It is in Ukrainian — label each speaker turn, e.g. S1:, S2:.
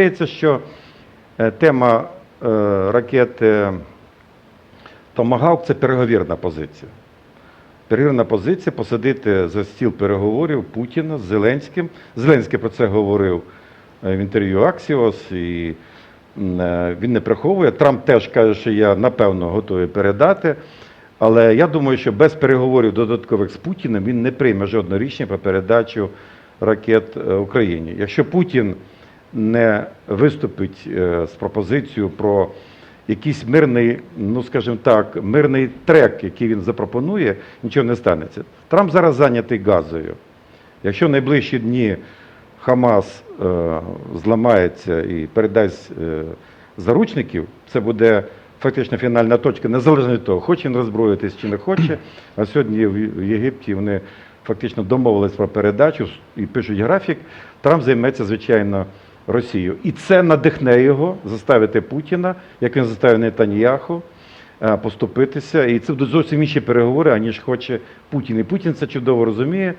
S1: Здається, що е, тема е, ракети Томагавк це переговірна позиція. Переговірна позиція посадити за стіл переговорів Путіна з Зеленським. Зеленський про це говорив е, в інтерв'ю Аксіос, і він не приховує. Трамп теж каже, що я напевно готовий передати. Але я думаю, що без переговорів додаткових з Путіним він не прийме жодного рішення про передачу ракет Україні. Якщо Путін не виступить е, з пропозицією про якийсь мирний, ну скажімо так, мирний трек, який він запропонує, нічого не станеться. Трамп зараз зайнятий газою. Якщо найближчі дні Хамас е, зламається і передасть е, заручників, це буде фактично фінальна точка, незалежно від того, хоче він роззброїтись чи не хоче. А сьогодні в Єгипті вони фактично домовились про передачу і пишуть графік. Трамп займеться, звичайно, Росією. І це надихне його заставити Путіна, як він заставив Нетаньяху, е, поступитися. І це будуть зовсім інші переговори, аніж хоче Путін. І Путін це чудово розуміє.